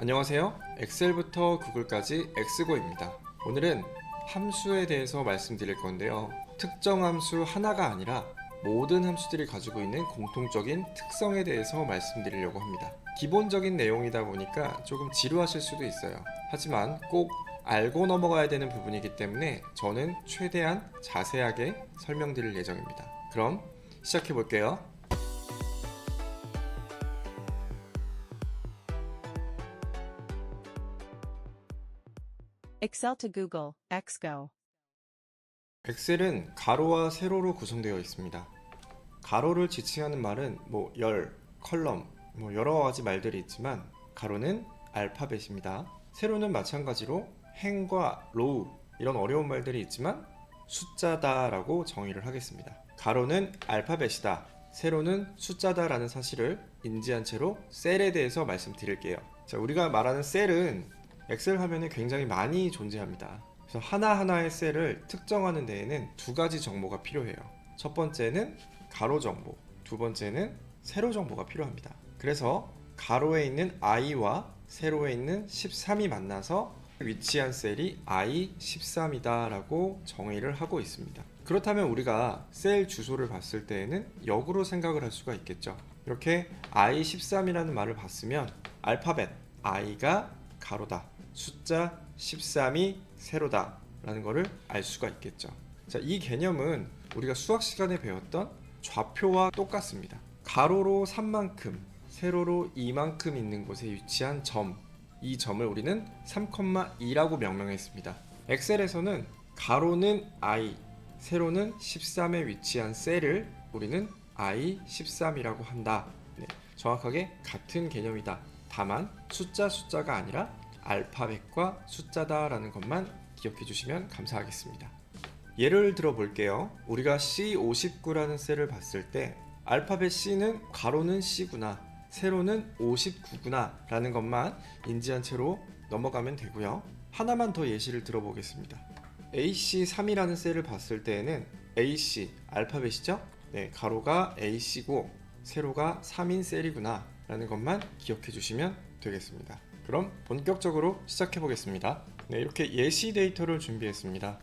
안녕하세요. 엑셀부터 구글까지 엑스고입니다. 오늘은 함수에 대해서 말씀드릴 건데요. 특정 함수 하나가 아니라 모든 함수들이 가지고 있는 공통적인 특성에 대해서 말씀드리려고 합니다. 기본적인 내용이다 보니까 조금 지루하실 수도 있어요. 하지만 꼭 알고 넘어가야 되는 부분이기 때문에 저는 최대한 자세하게 설명드릴 예정입니다. 그럼 시작해 볼게요. Excel to Google, Xgo. 엑셀은 가로와 세로로 구성되어 있습니다. 가로를 지칭하는 말은 뭐 열, 컬럼, 뭐 여러 가지 말들이 있지만 가로는 알파벳입니다. 세로는 마찬가지로 행과 로우 이런 어려운 말들이 있지만 숫자다라고 정의를 하겠습니다. 가로는 알파벳이다. 세로는 숫자다라는 사실을 인지한 채로 셀에 대해서 말씀드릴게요. 자, 우리가 말하는 셀은 엑셀 화면에 굉장히 많이 존재합니다. 그래서 하나하나의 셀을 특정하는 데에는 두 가지 정보가 필요해요. 첫 번째는 가로 정보, 두 번째는 세로 정보가 필요합니다. 그래서 가로에 있는 i와 세로에 있는 13이 만나서 위치한 셀이 i13이다라고 정의를 하고 있습니다. 그렇다면 우리가 셀 주소를 봤을 때에는 역으로 생각을 할 수가 있겠죠. 이렇게 i13이라는 말을 봤으면 알파벳 i가 가로다. 숫자 13이 세로다. 라는 것을 알 수가 있겠죠. 자, 이 개념은 우리가 수학 시간에 배웠던 좌표와 똑같습니다. 가로로 3만큼, 세로로 2만큼 있는 곳에 위치한 점. 이 점을 우리는 3,2라고 명명했습니다. 엑셀에서는 가로는 i, 세로는 13에 위치한 셀을 우리는 i13이라고 한다. 네, 정확하게 같은 개념이다. 다만 숫자 숫자가 아니라 알파벳과 숫자다라는 것만 기억해 주시면 감사하겠습니다. 예를 들어 볼게요. 우리가 C59라는 셀을 봤을 때 알파벳 C는 가로는 C구나, 세로는 59구나 라는 것만 인지한 채로 넘어가면 되고요. 하나만 더 예시를 들어보겠습니다. AC3이라는 셀을 봤을 때에는 AC 알파벳이죠? 네, 가로가 AC고 세로가 3인 셀이구나 라는 것만 기억해 주시면 되겠습니다. 그럼 본격적으로 시작해 보겠습니다. 네, 이렇게 예시 데이터를 준비했습니다.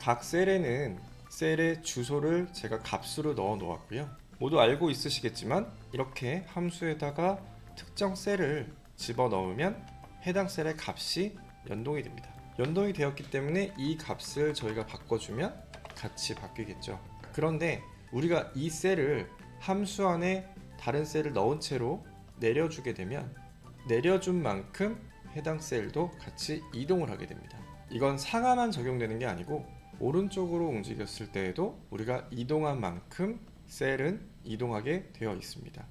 각 셀에는 셀의 주소를 제가 값으로 넣어 놓았고요. 모두 알고 있으시겠지만 이렇게 함수에다가 특정 셀을 집어 넣으면 해당 셀의 값이 연동이 됩니다. 연동이 되었기 때문에 이 값을 저희가 바꿔주면 같이 바뀌겠죠. 그런데 우리가 이 셀을 함수 안에 다른 셀을 넣은 채로 내려주게 되면 내려준 만큼 해당 셀도 같이 이동을 하게 됩니다. 이건 상하만 적용되는 게 아니고 오른쪽으로 움직였을 때에도 우리가 이동한 만큼 셀은 이동하게 되어 있습니다.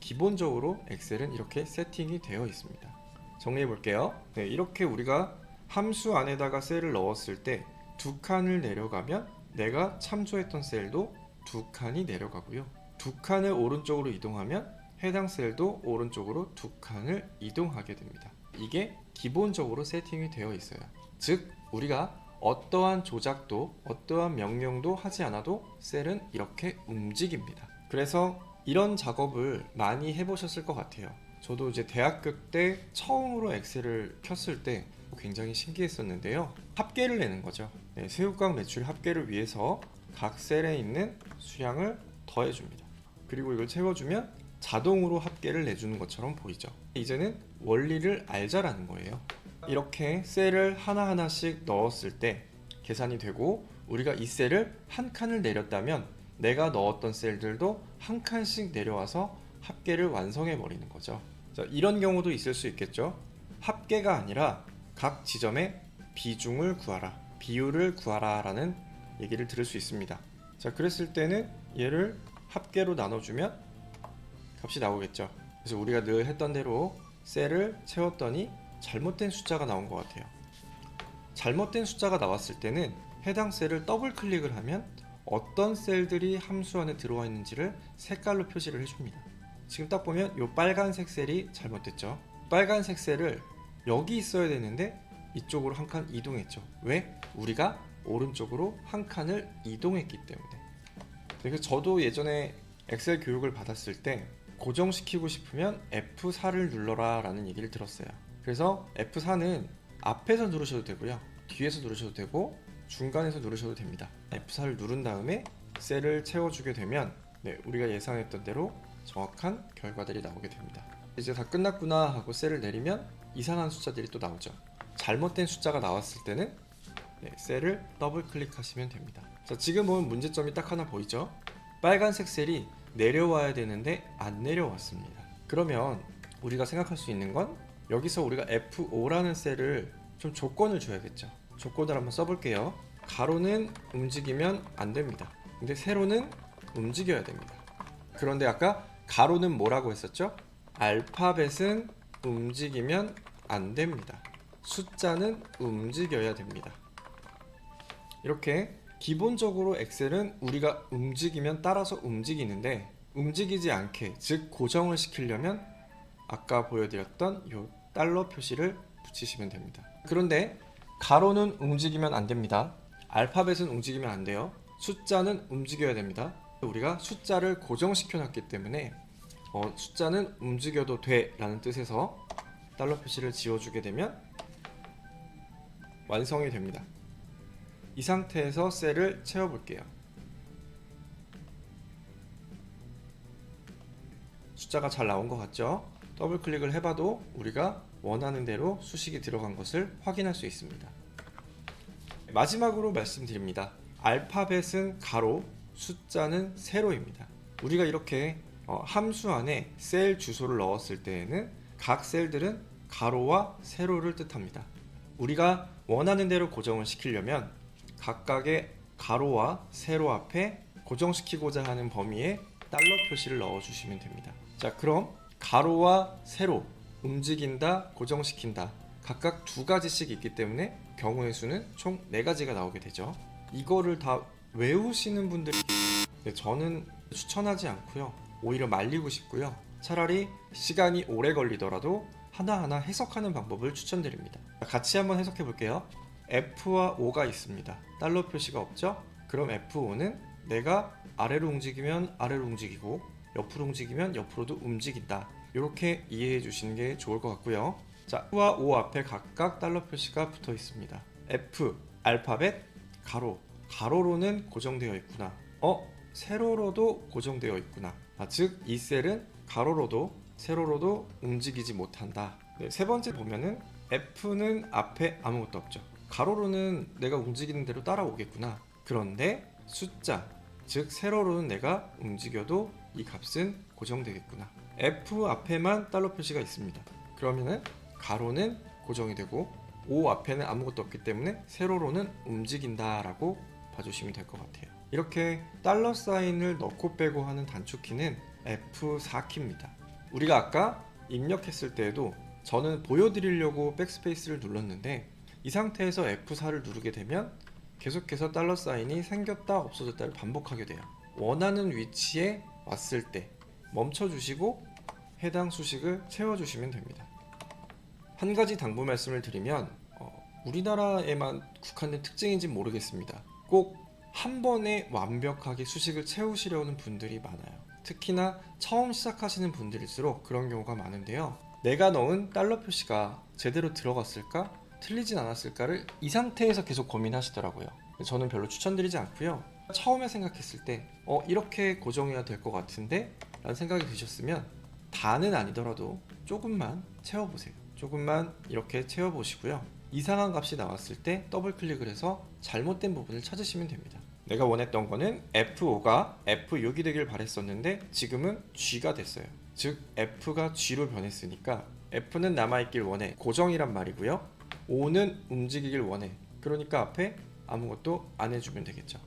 기본적으로 엑셀은 이렇게 세팅이 되어 있습니다. 정리해 볼게요. 네, 이렇게 우리가 함수 안에다가 셀을 넣었을 때 두 칸을 내려가면 내가 참조했던 셀도 두 칸이 내려가고요. 두 칸을 오른쪽으로 이동하면 해당 셀도 오른쪽으로 두 칸을 이동하게 됩니다. 이게 기본적으로 세팅이 되어 있어요. 즉, 우리가 어떠한 조작도 어떠한 명령도 하지 않아도 셀은 이렇게 움직입니다. 그래서 이런 작업을 많이 해보셨을 것 같아요. 저도 이제 대학교 때 처음으로 엑셀을 켰을 때 굉장히 신기했었는데요. 합계를 내는 거죠. 네, 새우깡 매출 합계를 위해서 각 셀에 있는 수량을 더해줍니다. 그리고 이걸 채워주면 자동으로 합계를 내주는 것처럼 보이죠. 이제는 원리를 알자라는 거예요. 이렇게 셀을 하나하나씩 넣었을 때 계산이 되고 우리가 이 셀을 한 칸을 내렸다면 내가 넣었던 셀들도 한 칸씩 내려와서 합계를 완성해 버리는 거죠. 자, 이런 경우도 있을 수 있겠죠. 합계가 아니라 각 지점의 비중을 구하라, 비율을 구하라 라는 얘기를 들을 수 있습니다. 자, 그랬을 때는 얘를 합계로 나눠주면 값이 나오겠죠. 그래서 우리가 늘 했던 대로 셀을 채웠더니 잘못된 숫자가 나온 것 같아요. 잘못된 숫자가 나왔을 때는 해당 셀을 더블 클릭을 하면 어떤 셀들이 함수 안에 들어와 있는지를 색깔로 표시를 해줍니다. 지금 딱 보면 이 빨간색 셀이 잘못됐죠. 빨간색 셀을 여기 있어야 되는데 이쪽으로 한 칸 이동했죠. 왜? 우리가 오른쪽으로 한 칸을 이동했기 때문에. 그래서 저도 예전에 엑셀 교육을 받았을 때 고정시키고 싶으면 F4를 눌러라 라는 얘기를 들었어요. 그래서 F4는 앞에서 누르셔도 되고요. 뒤에서 누르셔도 되고 중간에서 누르셔도 됩니다. F4를 누른 다음에 셀을 채워주게 되면 네, 우리가 예상했던 대로 정확한 결과들이 나오게 됩니다. 이제 다 끝났구나 하고 셀을 내리면 이상한 숫자들이 또 나오죠. 잘못된 숫자가 나왔을 때는 네, 셀을 더블 클릭하시면 됩니다. 자, 지금은 문제점이 딱 하나 보이죠? 빨간색 셀이 내려와야 되는데 안 내려왔습니다. 그러면 우리가 생각할 수 있는 건 여기서 우리가 F5라는 셀을 좀 조건을 줘야겠죠. 조건을 한번 써볼게요. 가로는 움직이면 안 됩니다. 근데 세로는 움직여야 됩니다. 그런데 아까 가로는 뭐라고 했었죠? 알파벳은 움직이면 안 됩니다. 숫자는 움직여야 됩니다. 이렇게 기본적으로 엑셀은 우리가 움직이면 따라서 움직이는데 움직이지 않게 즉 고정을 시키려면 아까 보여드렸던 요 달러 표시를 붙이시면 됩니다. 그런데 가로는 움직이면 안 됩니다. 알파벳은 움직이면 안 돼요. 숫자는 움직여야 됩니다. 우리가 숫자를 고정시켜 놨기 때문에 어, 숫자는 움직여도 돼 라는 뜻에서 달러 표시를 지워주게 되면 완성이 됩니다. 이 상태에서 셀을 채워 볼게요. 숫자가 잘 나온 것 같죠? 더블 클릭을 해봐도 우리가 원하는 대로 수식이 들어간 것을 확인할 수 있습니다. 마지막으로 말씀드립니다. 알파벳은 가로, 숫자는 세로입니다. 우리가 이렇게 어, 함수 안에 셀 주소를 넣었을 때에는 각 셀들은 가로와 세로를 뜻합니다. 우리가 원하는 대로 고정을 시키려면 각각의 가로와 세로 앞에 고정시키고자 하는 범위에 달러 표시를 넣어 주시면 됩니다. 자, 그럼 가로와 세로 움직인다, 고정시킨다 각각 두 가지씩 있기 때문에 경우의 수는 총 네 가지가 나오게 되죠. 이거를 다 외우시는 분들이 네, 저는 추천하지 않고요. 오히려 말리고 싶고요. 차라리 시간이 오래 걸리더라도 하나하나 해석하는 방법을 추천드립니다. 같이 한번 해석해 볼게요. F와 O가 있습니다. 달러 표시가 없죠? 그럼 F5는 내가 아래로 움직이면 아래로 움직이고 옆으로 움직이면 옆으로도 움직인다. 이렇게 이해해 주시는 게 좋을 것 같고요. 자, F와 O 앞에 각각 달러 표시가 붙어 있습니다. F 알파벳 가로 가로로는 고정되어 있구나. 어 세로로도 고정되어 있구나. 아, 즉 이 셀은 가로로도 세로로도 움직이지 못한다. 네, 세 번째 보면은 F는 앞에 아무것도 없죠. 가로로는 내가 움직이는 대로 따라오겠구나. 그런데 숫자, 즉 세로로는 내가 움직여도 이 값은 고정되겠구나. F 앞에만 달러 표시가 있습니다. 그러면은 가로는 고정이 되고 O 앞에는 아무것도 없기 때문에 세로로는 움직인다라고 봐주시면 될 것 같아요. 이렇게 달러 사인을 넣고 빼고 하는 단축키는 F4키입니다. 우리가 아까 입력했을 때에도 저는 보여드리려고 백스페이스를 눌렀는데 이 상태에서 F4를 누르게 되면 계속해서 달러 사인이 생겼다 없어졌다를 반복하게 돼요. 원하는 위치에 왔을 때 멈춰 주시고 해당 수식을 채워 주시면 됩니다. 한 가지 당부 말씀을 드리면 어, 우리나라에만 국한된 특징인지 모르겠습니다. 꼭 한 번에 완벽하게 수식을 채우시려는 분들이 많아요. 특히나 처음 시작하시는 분들일수록 그런 경우가 많은데요. 내가 넣은 달러 표시가 제대로 들어갔을까? 틀리진 않았을까를 이 상태에서 계속 고민하시더라고요. 저는 별로 추천드리지 않고요. 처음에 생각했을 때, 어, 이렇게 고정해야 될 것 같은데? 라는 생각이 드셨으면, 다는 아니더라도 조금만 채워보세요. 조금만 이렇게 채워보시고요. 이상한 값이 나왔을 때 더블 클릭을 해서 잘못된 부분을 찾으시면 됩니다. 내가 원했던 거는 F5가 F6이 되길 바랬었는데 지금은 G가 됐어요. 즉 F가 G로 변했으니까 F는 남아있길 원해 고정이란 말이고요. O는 움직이길 원해. 그러니까 앞에 아무것도 안 해주면 되겠죠.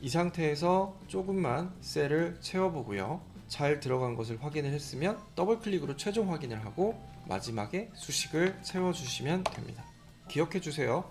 이 상태에서 조금만 셀을 채워보고요. 잘 들어간 것을 확인을 했으면 더블 클릭으로 최종 확인을 하고 마지막에 수식을 채워주시면 됩니다. 기억해 주세요.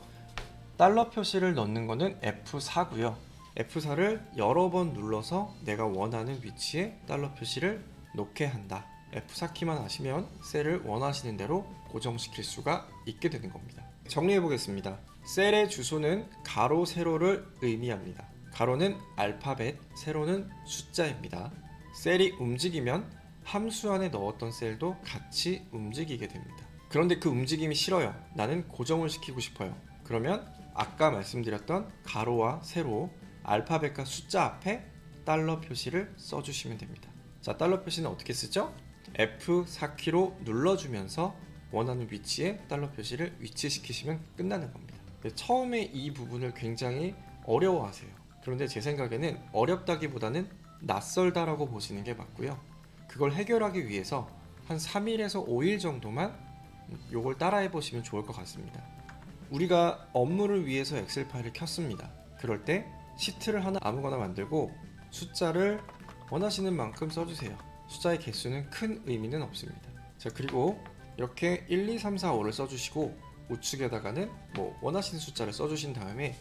달러 표시를 넣는 거는 F4고요. F4를 여러 번 눌러서 내가 원하는 위치에 달러 표시를 놓게 한다. F4 키만 하시면 셀을 원하시는 대로 고정시킬 수가 있게 되는 겁니다. 정리해 보겠습니다. 셀의 주소는 가로 세로를 의미합니다. 가로는 알파벳, 세로는 숫자입니다. 셀이 움직이면 함수 안에 넣었던 셀도 같이 움직이게 됩니다. 그런데 그 움직임이 싫어요. 나는 고정을 시키고 싶어요. 그러면 아까 말씀드렸던 가로와 세로 알파벳과 숫자 앞에 달러 표시를 써주시면 됩니다. 자, 달러 표시는 어떻게 쓰죠? F4키로 눌러주면서 원하는 위치에 달러 표시를 위치시키시면 끝나는 겁니다. 근데 처음에 이 부분을 굉장히 어려워하세요. 그런데 제 생각에는 어렵다기보다는 낯설다라고 보시는 게 맞고요. 그걸 해결하기 위해서 한 3일에서 5일 정도만 요걸 따라해 보시면 좋을 것 같습니다. 우리가 업무를 위해서 엑셀 파일을 켰습니다. 그럴 때 시트를 하나 아무거나 만들고 숫자를 원하시는 만큼 써주세요. 숫자의 개수는 큰 의미는 없습니다. 자 그리고 이렇게 1, 2, 3, 4, 5를 써주시고 우측에다가는 뭐 원하시는 숫자를 써주신 다음에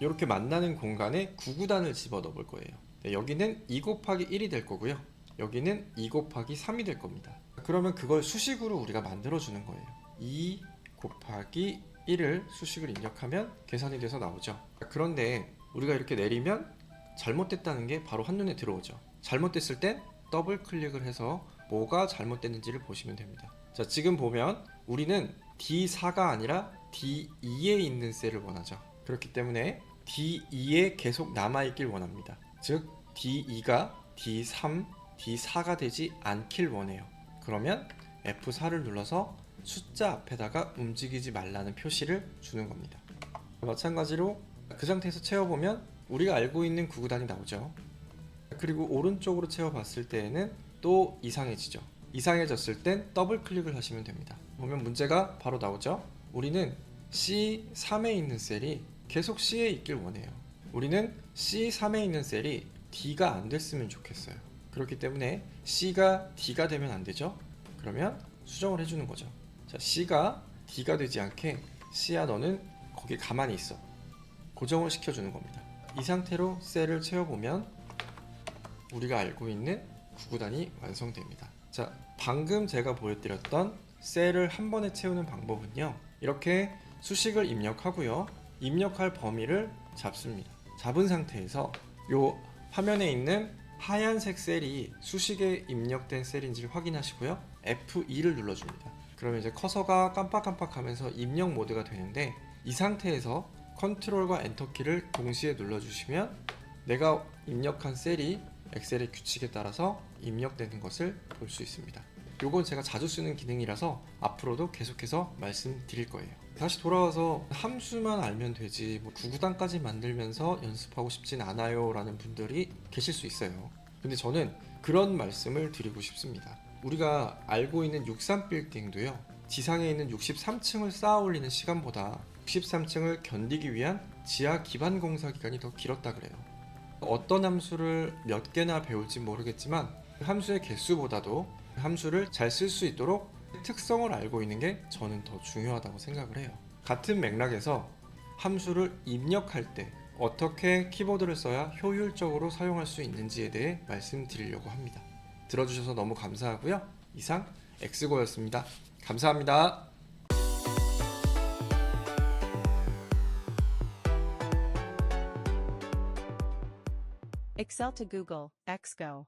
이렇게 만나는 공간에 구구단을 집어 넣을 거예요. 네, 여기는 2 곱하기 1이 될 거고요. 여기는 2 곱하기 3이 될 겁니다. 그러면 그걸 수식으로 우리가 만들어 주는 거예요. 2 곱하기 1을 수식을 입력하면 계산이 돼서 나오죠. 그런데 우리가 이렇게 내리면 잘못됐다는 게 바로 한눈에 들어오죠. 잘못됐을 땐 더블 클릭을 해서 뭐가 잘못됐는지를 보시면 됩니다. 자, 지금 보면 우리는 D4가 아니라 D2에 있는 셀을 원하죠. 그렇기 때문에 D2에 계속 남아있길 원합니다. 즉, D2가 D3, D4가 되지 않길 원해요. 그러면 F4를 눌러서 숫자 앞에다가 움직이지 말라는 표시를 주는 겁니다. 마찬가지로 그 상태에서 채워보면 우리가 알고 있는 구구단이 나오죠. 그리고 오른쪽으로 채워봤을 때에는 또 이상해지죠. 이상해졌을 땐 더블 클릭을 하시면 됩니다. 보면 문제가 바로 나오죠. 우리는 C3에 있는 셀이 계속 C에 있길 원해요. 우리는 C3에 있는 셀이 D가 안 됐으면 좋겠어요. 그렇기 때문에 C가 D가 되면 안 되죠. 그러면 수정을 해주는 거죠. 자, C가 D가 되지 않게 C야 너는 거기 가만히 있어. 고정을 시켜주는 겁니다. 이 상태로 셀을 채워보면 우리가 알고 있는 구구단이 완성됩니다. 자, 방금 제가 보여드렸던 셀을 한 번에 채우는 방법은요. 이렇게 수식을 입력하고요. 입력할 범위를 잡습니다. 잡은 상태에서 요 화면에 있는 하얀색 셀이 수식에 입력된 셀인지를 확인하시고요. F2를 눌러줍니다. 그러면 이제 커서가 깜빡깜빡하면서 입력 모드가 되는데 이 상태에서 컨트롤과 엔터 키를 동시에 눌러주시면 내가 입력한 셀이 엑셀의 규칙에 따라서 입력되는 것을 볼 수 있습니다. 요건 제가 자주 쓰는 기능이라서 앞으로도 계속해서 말씀드릴 거예요. 다시 돌아와서 함수만 알면 되지 뭐 구구단까지 만들면서 연습하고 싶진 않아요 라는 분들이 계실 수 있어요. 근데 저는 그런 말씀을 드리고 싶습니다. 우리가 알고 있는 63 빌딩도요. 지상에 있는 63층을 쌓아 올리는 시간보다 63층을 견디기 위한 지하 기반 공사 기간이 더 길었다 그래요. 어떤 함수를 몇 개나 배울지 모르겠지만 그 함수의 개수보다도 그 함수를 잘 쓸 수 있도록 특성을 알고 있는 게 저는 더 중요하다고 생각을 해요. 같은 맥락에서 함수를 입력할 때 어떻게 키보드를 써야 효율적으로 사용할 수 있는지에 대해 말씀드리려고 합니다. 들어주셔서 너무 감사하고요. 이상 엑스고였습니다. 감사합니다. Excel to Google, Xgo.